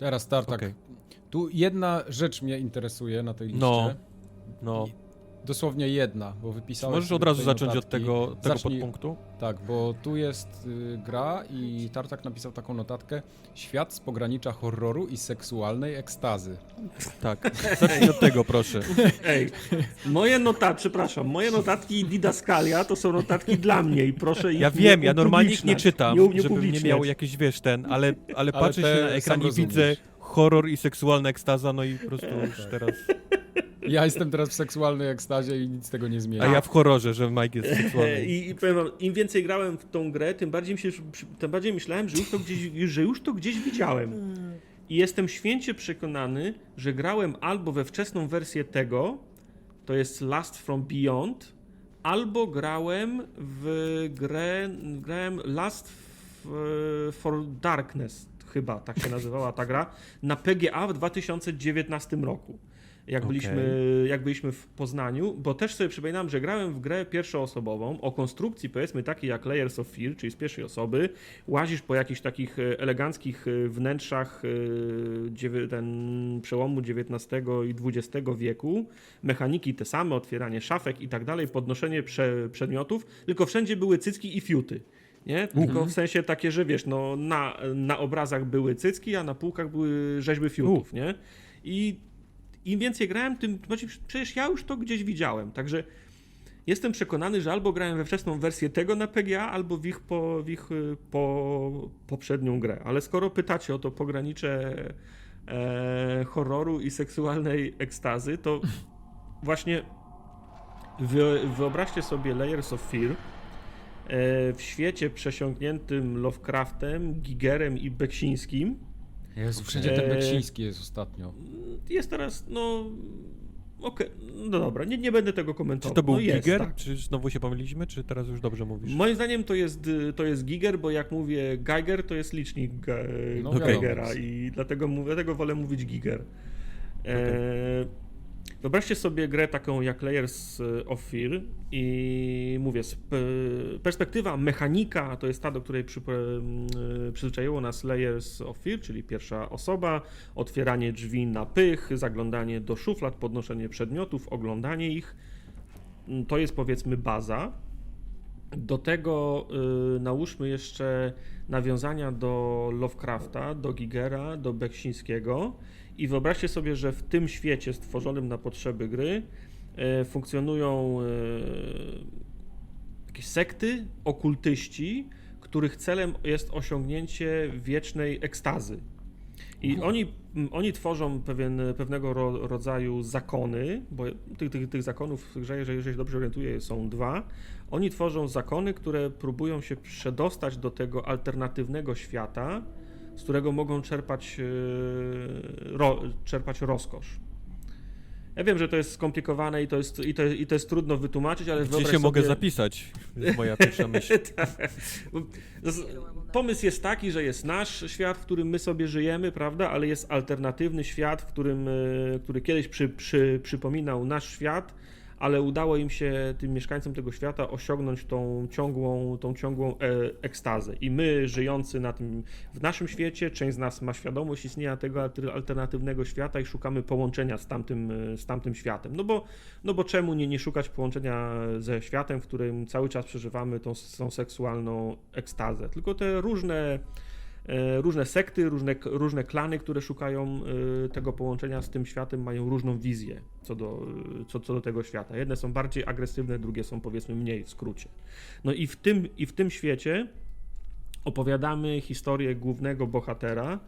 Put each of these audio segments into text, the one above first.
Teraz Tartak. Okej. Tu jedna rzecz mnie interesuje na tej liście. No. No. Dosłownie jedna, bo wypisałeś Możesz od razu zacząć od notatki. tego, tego Zacznij- podpunktu? Tak, bo tu jest y, gra i Tartak napisał taką notatkę Świat z pogranicza horroru i seksualnej ekstazy. Tak. Zacznij od tego, proszę. Ej, moje notatki, przepraszam, moje notatki Didaskalia to są notatki dla mnie i proszę ich Ja wiem, nie ja normalnie ich nie czytam, nie, żebym nie miał jakiś, wiesz, ten, ale, ale Ale patrzę się na ekran i widzę horror i seksualna ekstaza, no i po prostu już teraz... Ja jestem teraz w seksualnej ekstazie i nic z tego nie zmienia. A ja w horrorze, że Mike jest seksualny. I, I powiem wam, im więcej grałem w tą grę, tym bardziej, mi się, tym bardziej myślałem, że już, to gdzieś, że już to gdzieś widziałem. I jestem święcie przekonany, że grałem albo we wczesną wersję tego, to jest Last from Beyond, albo grałem w grę, grałem Last for Darkness, chyba tak się nazywała ta gra, na PGA w 2019 roku. Jak Okej. byliśmy, jak byliśmy w Poznaniu, bo też sobie przypominam, że grałem w grę pierwszoosobową o konstrukcji powiedzmy takiej jak Layers of Fear, czyli z pierwszej osoby, łazisz po jakichś takich e, eleganckich e, wnętrzach e, ten przełomu XIX i XX wieku, mechaniki te same, otwieranie szafek i tak dalej, podnoszenie prze, przedmiotów, tylko wszędzie były cycki i fiuty. Nie? Tylko w sensie takie, że wiesz, no, na, na obrazach były cycki, a na półkach były rzeźby fiutów, nie? I im więcej grałem, tym bardziej, przecież ja już to gdzieś widziałem. Także jestem przekonany, że albo grałem we wczesną wersję tego na PGA, albo w ich, po, w ich y, po, poprzednią grę. Ale skoro pytacie o to pogranicze e, horroru i seksualnej ekstazy, to właśnie wy, wyobraźcie sobie Layers of Fear e, w świecie przesiąkniętym Lovecraftem, Gigerem i Beksińskim. Jezu, wszędzie ten Eee. Beksiński jest ostatnio. Jest teraz, no. Okej, no dobra, nie, nie będę tego komentował. Czy to był no jest, Giger? tak. Czy znowu się pomyliliśmy, czy teraz już dobrze mówisz? Moim zdaniem to jest, to jest Giger, bo jak mówię Geiger, to jest licznik Ge- No. Geigera i dlatego, mówię, dlatego wolę mówić Giger. E, wyobraźcie sobie grę taką jak Layers of Fear i mówię, perspektywa mechanika to jest ta, do której przy, y, przyzwyczaiło nas Layers of Fear, czyli pierwsza osoba, otwieranie drzwi na pych, zaglądanie do szuflad, podnoszenie przedmiotów, oglądanie ich. Mm, To jest powiedzmy baza. Do tego y, nałóżmy jeszcze nawiązania do Lovecrafta, do Gigera, do Beksińskiego i wyobraźcie sobie, że w tym świecie stworzonym na potrzeby gry y, funkcjonują y, jakieś sekty, okultyści, których celem jest osiągnięcie wiecznej ekstazy. I oni, m, oni tworzą pewien, pewnego ro, rodzaju zakony, bo tych, tych, tych zakonów w grze, jeżeli się dobrze orientuję, są dwa. Oni tworzą zakony, które próbują się przedostać do tego alternatywnego świata, z którego mogą czerpać, e, ro, czerpać rozkosz. Ja wiem, że to jest skomplikowane i to jest, i to, i to jest trudno wytłumaczyć, ale Gdzie się mogę sobie... zapisać? Jest moja pierwsza myśl. Tak. Pomysł jest taki, że jest nasz świat, w którym my sobie żyjemy, prawda, ale jest alternatywny świat, w którym, e, który kiedyś przy, przy, przypominał nasz świat, ale udało im się, tym mieszkańcom tego świata, osiągnąć tą ciągłą, tą ciągłą e, ekstazę. I my, żyjący na tym, w naszym świecie, część z nas ma świadomość istnienia tego alter- alternatywnego świata i szukamy połączenia z tamtym, e, z tamtym światem. No bo, no bo czemu nie, nie szukać połączenia ze światem, w którym cały czas przeżywamy tą, tą seksualną ekstazę. Tylko te różne, różne sekty, różne, różne klany, które szukają e, tego połączenia z tym światem, mają różną wizję co do, e, co, co do tego świata. Jedne są bardziej agresywne, drugie są powiedzmy mniej w skrócie. No i w tym, i w tym świecie opowiadamy historię głównego bohatera,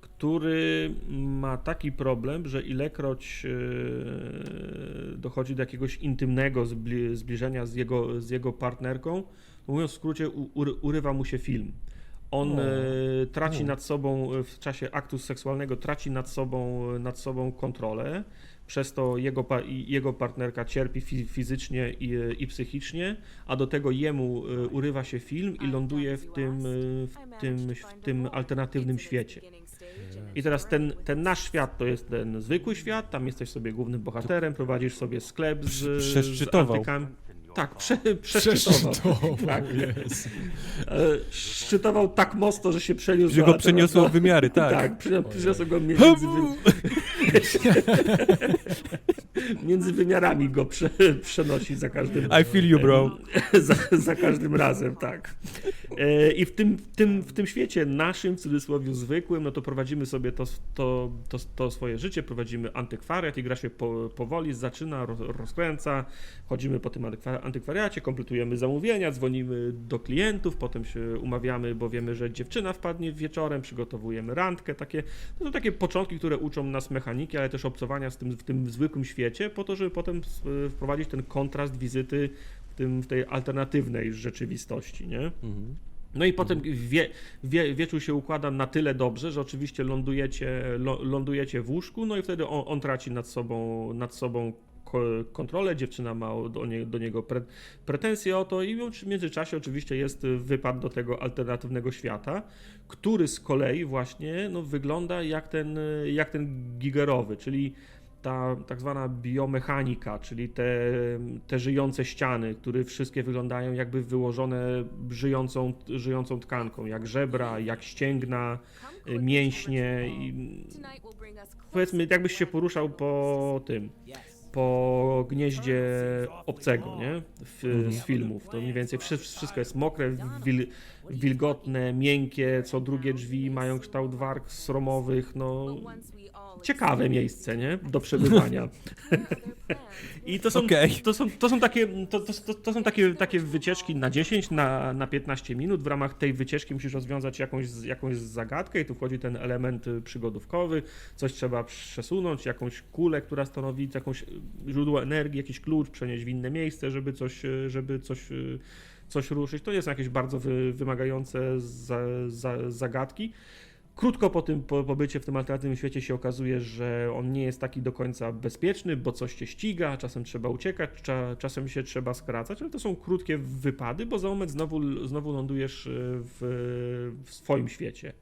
który ma taki problem, że ilekroć e, dochodzi do jakiegoś intymnego zbli, zbliżenia z jego, z jego partnerką, to mówiąc w skrócie, urywa mu się film. On O. e, traci O. nad sobą e, w czasie aktu seksualnego, traci nad sobą, nad sobą kontrolę. Przez to jego, jego partnerka cierpi fi, fizycznie i, i psychicznie, a do tego jemu e, urywa się film i ląduje w tym, e, w tym, w tym alternatywnym świecie. I teraz ten, ten nasz świat to jest ten zwykły świat, tam jesteś sobie głównym bohaterem, prowadzisz sobie sklep z, z. Tak, prze, przeszczytował. Przeszczytował, Tak. jest. E, Szczytował tak mocno, że się przeniósł Że go przeniosło w wymiary, tak. Tak, przyniosło go między, między wymiarami go prze, przenosi za każdym I feel you, bro. za, za każdym razem, tak. E, I w tym, w, tym, w tym świecie naszym, w cudzysłowie zwykłym, no to prowadzimy sobie to, to, to, to swoje życie, prowadzimy antykwariat i gra się po, powoli zaczyna, roz, rozkręca, chodzimy po tym antykwa- antykwariacie, kompletujemy zamówienia, dzwonimy do klientów, potem się umawiamy, bo wiemy, że dziewczyna wpadnie wieczorem, przygotowujemy randkę, takie, no to takie początki, które uczą nas mechaniki, ale też obcowania z tym, w tym zwykłym świecie, po to, żeby potem s- wprowadzić ten kontrast wizyty w, tym, w tej alternatywnej rzeczywistości, nie? Mhm. No i potem wie, wie, wieczór się układa na tyle dobrze, że oczywiście lądujecie, lądujecie w łóżku, no i wtedy on, on traci nad sobą, nad sobą kontrolę, dziewczyna ma do, nie, do niego pre, pretensje o to i w międzyczasie oczywiście jest wypad do tego alternatywnego świata, który z kolei właśnie no, wygląda jak ten, jak ten gigerowy, czyli ta tak zwana biomechanika, czyli te, te żyjące ściany, które wszystkie wyglądają jakby wyłożone żyjącą, żyjącą tkanką, jak żebra, jak ścięgna, y, mięśnie i powiedzmy jakbyś się poruszał po tym, po gnieździe obcego, nie? W, z filmów. To mniej więcej wszy- wszystko jest mokre, wil, wilgotne, miękkie, co drugie drzwi mają kształt warg sromowych, no ciekawe miejsce, nie? Do przebywania. I to są, Okej. to są, to są takie, to, to, to są takie, takie wycieczki na 10, na, na 15 minut. W ramach tej wycieczki musisz rozwiązać jakąś, jakąś zagadkę i tu wchodzi ten element y, przygodówkowy. Coś trzeba przesunąć, jakąś kulę, która stanowi jakąś źródło energii, jakiś klucz, przenieść w inne miejsce, żeby coś, y, żeby coś, y, coś ruszyć. To nie są jakieś bardzo wy, wymagające za, za, zagadki. Krótko po tym po, pobycie w tym alternatywnym świecie się okazuje, że on nie jest taki do końca bezpieczny, bo coś cię ściga, czasem trzeba uciekać, cza, czasem się trzeba skracać, ale to są krótkie wypady, bo za moment znowu, znowu lądujesz y, w, w swoim świecie.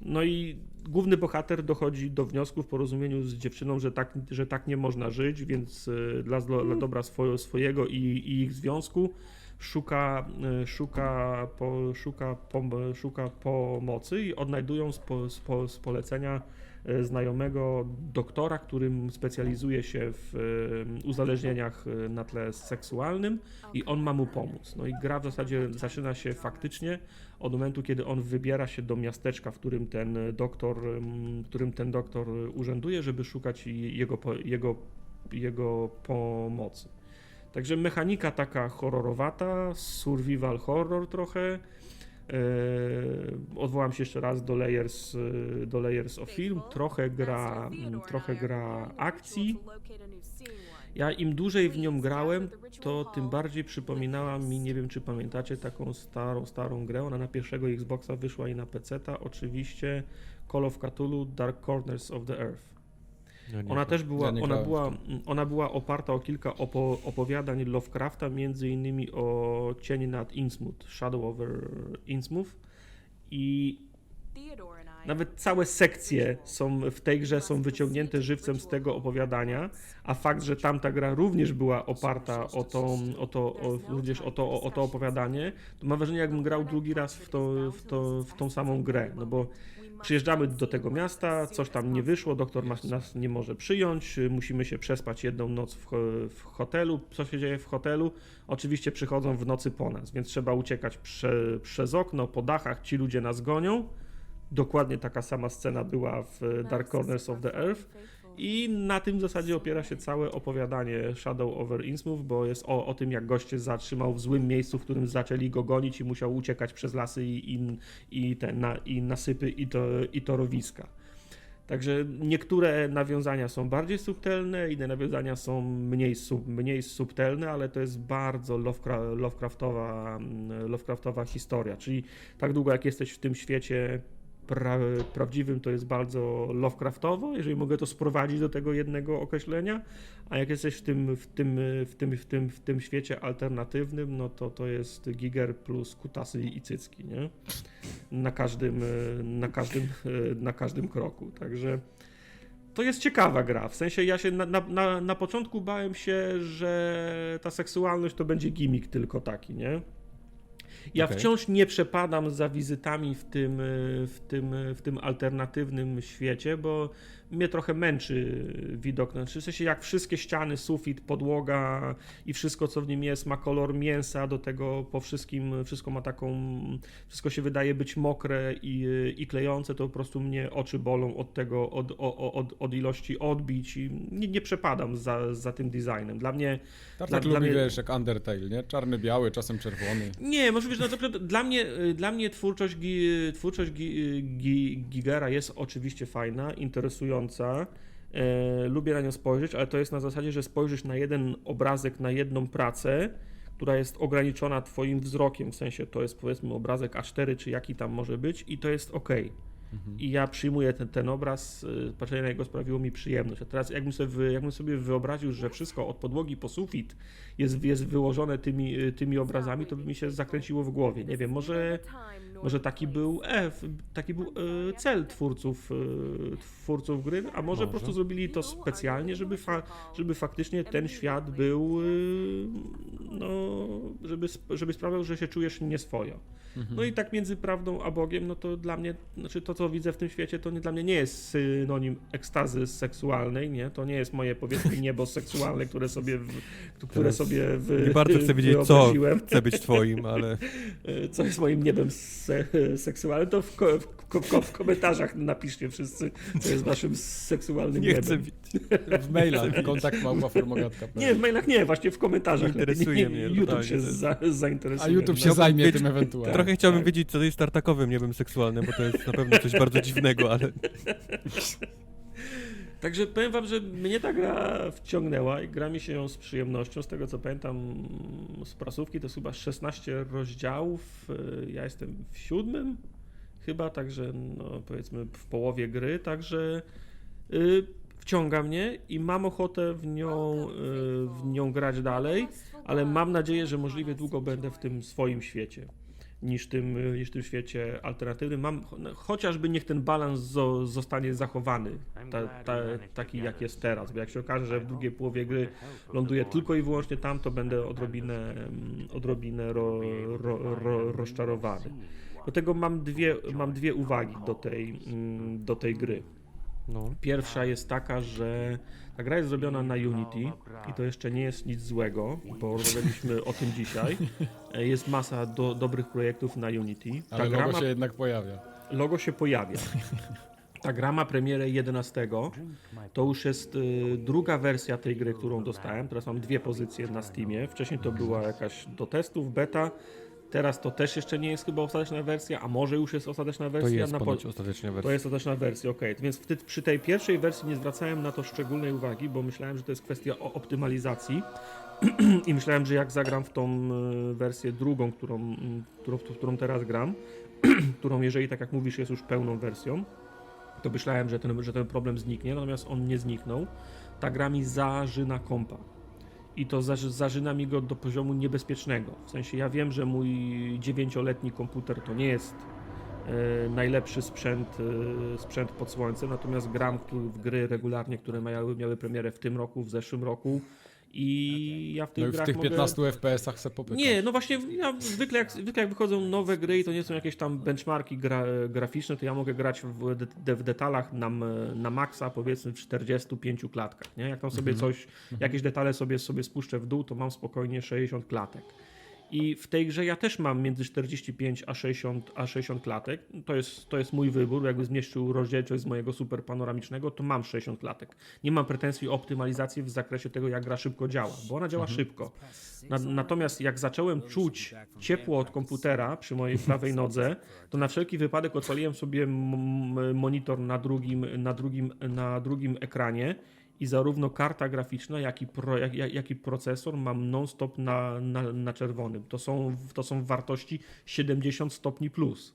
No i główny bohater dochodzi do wniosku w porozumieniu z dziewczyną, że tak, że tak nie można żyć, więc y, dla, dla dobra swoje, swojego i, i ich związku szuka, y, szuka, po, szuka, pom, szuka pomocy i odnajdują z, po, z, po, z polecenia y, znajomego doktora, którym specjalizuje się w y, uzależnieniach na tle seksualnym i on ma mu pomóc. No i gra w zasadzie zaczyna się faktycznie od momentu, kiedy on wybiera się do miasteczka, w którym ten doktor, w którym ten doktor urzęduje, żeby szukać jego, jego, jego pomocy. Także mechanika taka horrorowata, survival horror trochę. Eee, odwołam się jeszcze raz do Layers, y, do Layers of Film. Trochę gra, trochę gra akcji. Ja im dłużej w nią grałem, to tym bardziej przypominała mi, nie wiem czy pamiętacie, taką starą, starą grę. Ona na pierwszego Xboxa wyszła i na PC-ta. Oczywiście Call of Cthulhu Dark Corners of the Earth. No nie Ona też była, Ja ona była, ona była oparta o kilka opo opowiadań Lovecrafta, między innymi o Cień nad Innsmouth, Shadow over Innsmouth. I nawet całe sekcje są w tej grze są wyciągnięte żywcem z tego opowiadania, a fakt, że tamta gra również była oparta o to, o to, o, również o to, o, o to opowiadanie, to mam wrażenie, jakbym grał drugi raz w, to, w, to, w tą samą grę, no bo Przyjeżdżamy do tego miasta, coś tam nie wyszło, doktor nas, nie może przyjąć, musimy się przespać jedną noc w, w hotelu. Co się dzieje w hotelu? Oczywiście przychodzą w nocy po nas, więc trzeba uciekać prze, przez okno, po dachach, ci ludzie nas gonią. Dokładnie taka sama scena była w Dark Corners of the Earth. I na tym zasadzie opiera się całe opowiadanie Shadow over Innsmouth, bo jest o, o tym, jak gość się zatrzymał w złym miejscu, w którym zaczęli go gonić i musiał uciekać przez lasy i, i, i, te, na, i nasypy i, to, i torowiska. Także niektóre nawiązania są bardziej subtelne, inne nawiązania są mniej, sub, mniej subtelne, ale to jest bardzo Lovecra- Lovecraftowa, mm, Lovecraftowa historia. Czyli tak długo jak jesteś w tym świecie pra, prawdziwym, to jest bardzo Lovecraftowo, jeżeli mogę to sprowadzić do tego jednego określenia, a jak jesteś w tym, w tym, w tym, w tym, w tym świecie alternatywnym, no to to jest Giger plus kutasy i cycki, nie? Na każdym, na każdym, na każdym kroku. Także to jest ciekawa gra. W sensie ja się na, na, na, początku bałem się, że ta seksualność to będzie gimmick tylko taki, nie? Ja Okej. wciąż nie przepadam za wizytami w tym, y, w, tym, y, w tym alternatywnym świecie, bo mnie trochę męczy widok. Znaczy, w sensie jak wszystkie ściany, sufit, podłoga i wszystko co w nim jest ma kolor mięsa, do tego po wszystkim wszystko ma taką, wszystko się wydaje być mokre i, i klejące, to po prostu mnie oczy bolą od tego, od, o- od, od ilości odbić i nie, nie przepadam za, za tym designem. Dla mnie Tartak Dla- dla lubi, mnie- wiesz, jak Undertale, nie? Czarny, biały, czasem czerwony. Nie, może wiesz, to prawda, dla mnie, dla mnie twórczość, gi, twórczość gi, gi, Gigera jest oczywiście fajna, interesująca. E, lubię na nią spojrzeć, ale to jest na zasadzie, że spojrzysz na jeden obrazek, na jedną pracę, która jest ograniczona twoim wzrokiem, w sensie to jest powiedzmy obrazek A4, czy jaki tam może być i to jest ok. I ja przyjmuję ten, ten obraz, y, patrzenie na niego sprawiło mi przyjemność. A teraz jakbym sobie, wy- jakbym sobie wyobraził, że wszystko od podłogi po sufit jest, jest wyłożone tymi, y, tymi obrazami, to by mi się zakręciło w głowie. Nie wiem, może, może taki był F, taki był y, cel twórców, y, twórców gry, a może, po prostu zrobili to specjalnie, żeby, fa, żeby faktycznie ten świat był, y, no, żeby, sp- żeby sprawiał, że się czujesz nieswojo. No i tak między prawdą a Bogiem, no to dla mnie, znaczy to co widzę w tym świecie, to nie, dla mnie nie jest synonim ekstazy seksualnej, nie? To nie jest moje powiedzmy niebo seksualne, które sobie, w, które Teraz sobie w, Nie bardzo chcę wiedzieć, co chce być twoim, ale E, co jest moim niebem se seksualnym, to w, ko w, ko w komentarzach napiszcie wszyscy, co jest waszym seksualnym nie chcę wiedzieć. W mailach, kontakt małpaformogatka. Nie, w mailach nie, właśnie w komentarzach. Interesuje lepiej. mnie YouTube totalnie się za, zainteresuje. A YouTube się No. zajmie tym ewentualnie. Trochę chciałbym tak. wiedzieć, co to jest tartakowym niebem seksualnym, bo to jest na pewno coś bardzo dziwnego, ale Także powiem wam, że mnie ta gra wciągnęła i gra mi się ją z przyjemnością. Z tego co pamiętam z prasówki to jest chyba 16 rozdziałów. y, Ja jestem w siódmym chyba, także no powiedzmy w połowie gry, także y, wciąga mnie i mam ochotę w nią, y, w nią grać dalej, ale mam nadzieję, że możliwie długo będę w tym swoim świecie. Niż tym, niż tym świecie alternatywnym. Mam, no, chociażby niech ten balans zo, zostanie zachowany, ta, ta, taki jak jest teraz, bo jak się okaże, że w drugiej połowie gry ląduję tylko i wyłącznie tam, to będę odrobinę, odrobinę ro, ro, ro, rozczarowany. Do tego mam dwie, mam dwie uwagi do tej, mm, do tej gry. no. Pierwsza jest taka, że ta gra jest zrobiona na Unity i to jeszcze nie jest nic złego, bo rozmawialiśmy o tym dzisiaj. E, Jest masa do, dobrych projektów na Unity. Ta Ale gra logo ma, się jednak pojawia. logo się pojawia. Ta gra ma premierę 11. To już jest y, druga wersja tej gry, którą dostałem. Teraz mam dwie pozycje na Steamie. Wcześniej to była jakaś do testów, beta. Teraz to też jeszcze nie jest chyba ostateczna wersja, a może już jest ostateczna To wersja. jest na ponoć ostateczna to wersja. jest ostateczna wersja, okej. Więc w ty, przy tej pierwszej wersji nie zwracałem na to szczególnej uwagi, bo myślałem, że to jest kwestia o optymalizacji. I myślałem, że jak zagram w tą y, wersję drugą, którą, którą, którą teraz gram, którą jeżeli, tak jak mówisz, jest już pełną wersją, to myślałem, że ten, że ten problem zniknie, natomiast on nie zniknął. Ta gra mi zażyna kompa. I to zażyna mi go do poziomu niebezpiecznego. W sensie ja wiem, że mój dziewięcioletni komputer to nie jest e, najlepszy sprzęt, e, sprzęt pod słońcem, natomiast gram w gry regularnie, które miały, miały premierę w tym roku, w zeszłym roku i ja w tych No i w grach tych mogę... 15 FPS-ach se popykasz. Nie, no właśnie, ja zwykle, jak, zwykle jak wychodzą nowe gry i to nie są jakieś tam benchmarki gra, graficzne, to ja mogę grać w, de, w detalach na, na maksa, powiedzmy w 45 klatkach, nie? Jak tam sobie coś, jakieś detale sobie, sobie spuszczę w dół, to mam spokojnie 60 klatek. I w tej grze ja też mam między 45 a 60, a 60 klatek. To jest, to jest mój wybór. Jakby zmieścił rozdzielczość z mojego super panoramicznego, to mam 60 klatek. Nie mam pretensji o optymalizację w zakresie tego, jak gra szybko działa, bo ona działa szybko. Na, natomiast jak zacząłem czuć ciepło od komputera przy mojej prawej nodze, to na wszelki wypadek odpaliłem sobie monitor na drugim, na drugim, na drugim ekranie i zarówno karta graficzna, jak i, pro, jak, jak, i procesor mam non-stop na, na, na czerwonym. To są, to są wartości 70 stopni plus.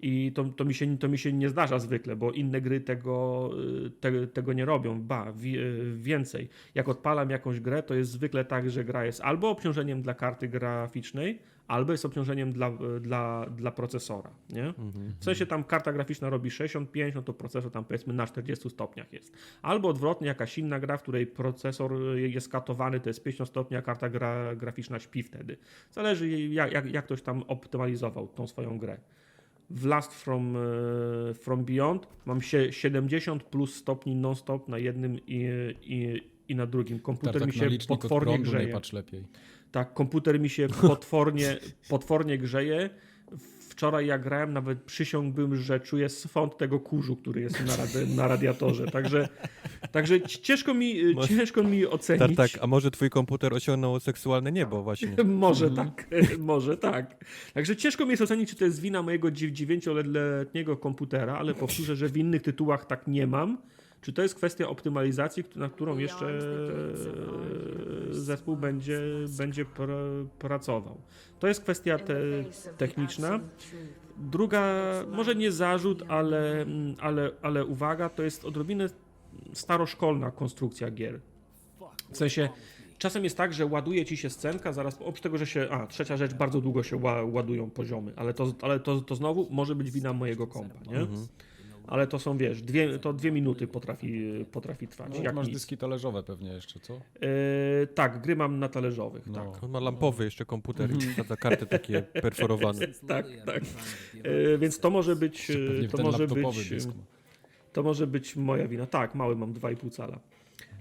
I to, to, mi się, to mi się nie zdarza zwykle, bo inne gry tego, y, te, tego nie robią. Ba, wi, y, więcej. Jak odpalam jakąś grę, to jest zwykle tak, że gra jest albo obciążeniem dla karty graficznej, albo jest obciążeniem dla, dla, dla procesora. Nie? W sensie tam karta graficzna robi 65, no to procesor tam powiedzmy na 40 stopniach jest. Albo odwrotnie, jakaś inna gra, w której procesor jest katowany, to jest 50 stopni, a karta gra, graficzna śpi wtedy. Zależy jak, jak, jak ktoś tam optymalizował tą swoją grę. W Last from, e, from Beyond mam się 70 plus stopni non-stop na jednym i, i, i na drugim. Komputer mi tak na się potwornie prądu nie grzeje. patrz lepiej. Tak, komputer mi się potwornie, potwornie grzeje. Wczoraj jak grałem, nawet przysiągłbym, że czuję swąd tego kurzu, który jest na, radi na radiatorze. Także, także ci- ciężko mi, Może- ciężko mi ocenić. Tartak, a może twój komputer osiągnął seksualne niebo właśnie? Może Mhm. tak, może tak. Także ciężko mi jest ocenić, czy to jest wina mojego 9-letniego komputera, ale powtórzę, że w innych tytułach tak nie mam. Czy to jest kwestia optymalizacji, na którą jeszcze zespół będzie, będzie pr pracował? To jest kwestia te techniczna. Druga, może nie zarzut, ale, ale, ale uwaga, to jest odrobinę staroszkolna konstrukcja gier. W sensie, czasem jest tak, że ładuje ci się scenka, zaraz oprócz tego, że się. A, trzecia rzecz, bardzo długo się ła, ładują poziomy, ale, to, ale to, to znowu może być wina mojego kompa, nie? Mhm. Ale to są, wiesz, dwie, to dwie minuty potrafi, potrafi trwać. No, jak masz nic. dyski talerzowe pewnie jeszcze, co? E, tak, gry mam na talerzowych, No. tak. On ma lampowy jeszcze komputer i wsadza karty takie perforowane. Tak, tak. E, więc to może być. To może być. dysk. To może być moja wina. Tak, mały mam 2,5 cala.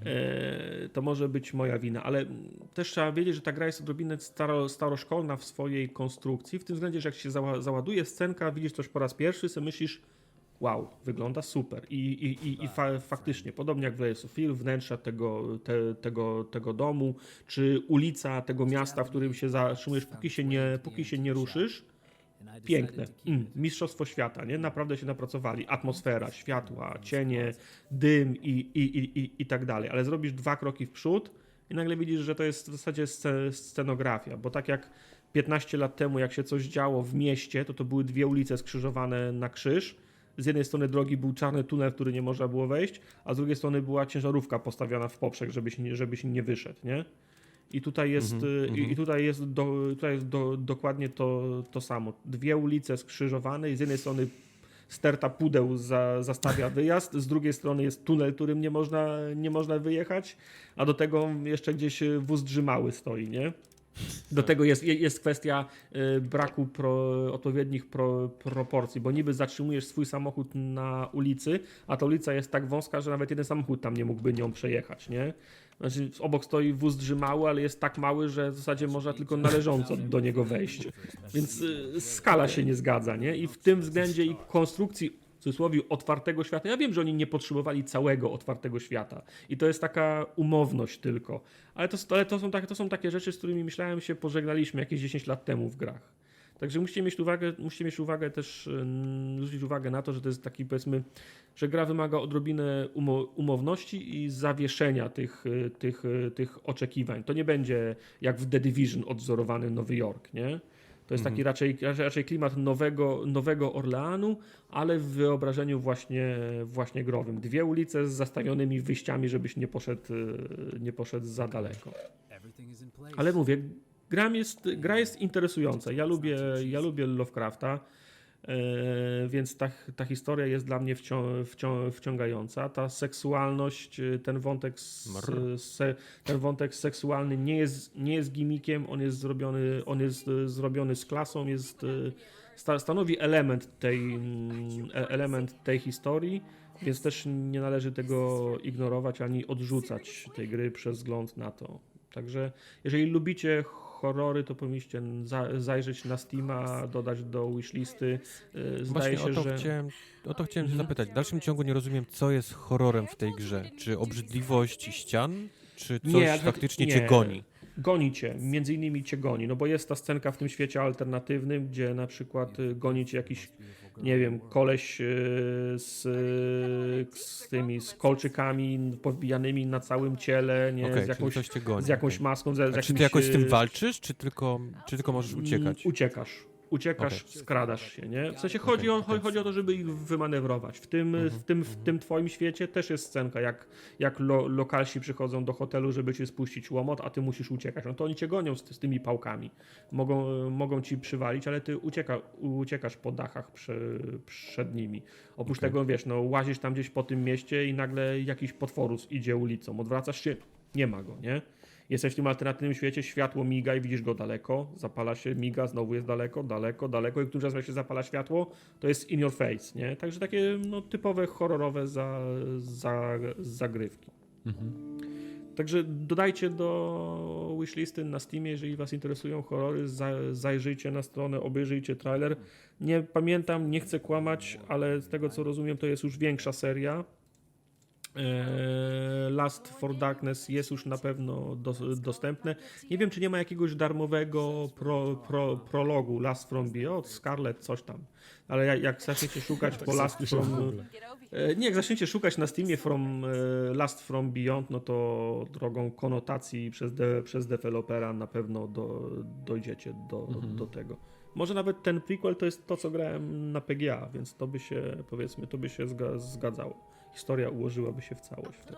E, to może być moja wina, ale mm, też trzeba wiedzieć, że ta gra jest odrobinę staro, staroszkolna w swojej konstrukcji, w tym względzie, że jak się zała, załaduje scenka, widzisz coś po raz pierwszy, sobie myślisz, wow, wygląda super. I, i, i, i fa, faktycznie, podobnie jak w Layers of Fear, wnętrza tego, te, tego, tego domu, czy ulica tego miasta, w którym się zatrzymujesz, póki się nie, póki się nie ruszysz, piękne. Mm, mistrzostwo świata, nie? Naprawdę się napracowali. Atmosfera, światła, cienie, dym i, i, i, i, tak dalej. Ale zrobisz dwa kroki w przód i nagle widzisz, że to jest w zasadzie sce- scenografia, bo tak jak 15 lat temu, jak się coś działo w mieście, to to były dwie ulice skrzyżowane na krzyż. Z jednej strony drogi był czarny tunel, w który nie można było wejść, a z drugiej strony była ciężarówka postawiona w poprzek, żebyś, żebyś nie wyszedł, nie? I tutaj jest, i, i tutaj jest, do, tutaj jest do, dokładnie to, to samo. Dwie ulice skrzyżowane i z jednej strony sterta pudeł za, zastawia wyjazd, z drugiej strony jest tunel, którym nie można, nie można wyjechać, a do tego jeszcze gdzieś wóz drzymały stoi, nie? Do tego jest, jest kwestia y, braku pro, odpowiednich pro, proporcji, bo niby zatrzymujesz swój samochód na ulicy, a ta ulica jest tak wąska, że nawet jeden samochód tam nie mógłby nią przejechać, nie? Znaczy, obok stoi wóz drzymały, ale jest tak mały, że w zasadzie można tylko należąco do niego wejść. Więc y, skala się nie zgadza, nie? I w tym względzie i konstrukcji cudzysłowie otwartego świata. Ja wiem, że oni nie potrzebowali całego otwartego świata i to jest taka umowność tylko. Ale to, ale to, są, takie, to są takie rzeczy, z którymi myślałem się pożegnaliśmy jakieś 10 lat temu w grach. Także musicie mieć uwagę, musicie mieć uwagę też, zwrócić uwagę na to, że to jest taki powiedzmy, że gra wymaga odrobinę umo umowności i zawieszenia tych, y, tych, y, tych oczekiwań. To nie będzie jak w The Division odwzorowany Nowy Jork, nie? To jest taki raczej, raczej raczej klimat nowego, nowego Orleanu, ale w wyobrażeniu właśnie, właśnie growym. Dwie ulice z zastawionymi wyjściami, żebyś nie poszedł, y, nie poszedł za daleko. Ale mówię, gra jest, gra jest interesująca. Ja lubię, ja lubię Lovecrafta, e, więc ta, ta historia jest dla mnie wcią, wcią, wciągająca. Ta seksualność, e, ten wątek, se, ten wątek seksualny nie jest, nie jest gimmickiem, on jest zrobiony, on jest e, zrobiony z klasą, jest, e, sta, stanowi element tej, mm, e- element tej historii. Więc też nie należy tego ignorować ani odrzucać tej gry przez wzgląd na to. Także jeżeli lubicie horrory, to powinniście za, zajrzeć na Steama, dodać do wishlisty. Yy, Zdaje Właśnie się, o to że chciałem, o to chciałem Mhm. zapytać. W dalszym ciągu nie rozumiem, co jest horrorem w tej grze. Czy obrzydliwość ścian, czy coś Nie, faktycznie nie. cię goni? Goni cię, między innymi cię goni, no bo jest ta scenka w tym świecie alternatywnym, gdzie na przykład y, goni cię jakiś, nie wiem, koleś y, z, z tymi, z kolczykami powbijanymi na całym ciele, nie, Okej, z, jakąś, z jakąś maską, z, z jakimś... czy ty jakoś z tym y, walczysz, czy tylko, czy tylko możesz uciekać? Mm, Uciekasz. Uciekasz, Okej. skradasz się, nie? W sensie chodzi, o, chodzi o to, żeby ich wymanewrować. W tym, w tym, w tym twoim świecie też jest scenka, jak, jak lo, lokalsi przychodzą do hotelu, żeby ci spuścić łomot, a ty musisz uciekać. No to oni cię gonią z, z tymi pałkami. Mogą, mogą ci przywalić, ale ty ucieka, uciekasz po dachach przy, przed nimi. Oprócz Okej. tego, wiesz, no łazisz tam gdzieś po tym mieście i nagle jakiś potworus idzie ulicą. Odwracasz się, nie ma go, nie? Jesteś w tym alternatywnym świecie, światło miga i widzisz go daleko, zapala się, miga, znowu jest daleko, daleko, daleko i któryś raz jak się zapala światło, to jest in your face, nie? Także takie no, typowe horrorowe za, za, zagrywki. Także dodajcie do wishlisty na Steamie, jeżeli was interesują horrory, za, zajrzyjcie na stronę, obejrzyjcie trailer. Nie pamiętam, nie chcę kłamać, ale z tego co rozumiem, to jest już większa seria. Eee, Last for Darkness jest już na pewno dos- dostępne. Nie wiem, czy nie ma jakiegoś darmowego pro, pro, prologu Last from Beyond, Scarlet, coś tam. Ale jak, jak zaczniecie szukać po Last from... E, Nie, jak zaczniecie szukać na Steamie from, e, Last From Beyond, no to drogą konotacji przez, de, przez dewelopera na pewno do, dojdziecie do, do tego. Może nawet ten prequel to jest to, co grałem na PGA, więc to by się, powiedzmy, to by się zga, zgadzało. Historia ułożyłaby się w całość wtedy.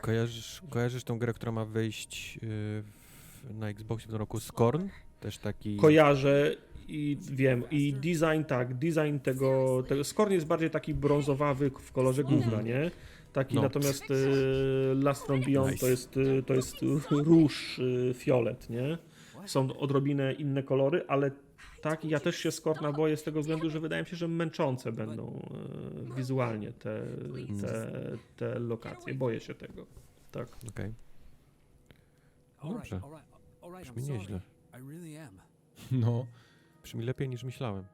Kojarzysz, kojarzysz tą grę, która ma wyjść yy, w, na Xboxie w tym roku Scorn? Też taki... Kojarzę i wiem, i design, tak, design tego, tego Skorn jest bardziej taki brązowawy w kolorze gówna, nie? Taki No. natomiast y, Last From Beyond Nice. to jest, y, to jest róż y, fiolet, nie? Są odrobinę inne kolory, ale tak, ja też się Skorna boję z tego względu, że wydaje mi się, że męczące będą y, wizualnie te, te, te lokacje. Boję się tego. Tak. Okej. Dobrze. Brzmi nieźle. No, Brzmi lepiej niż myślałem.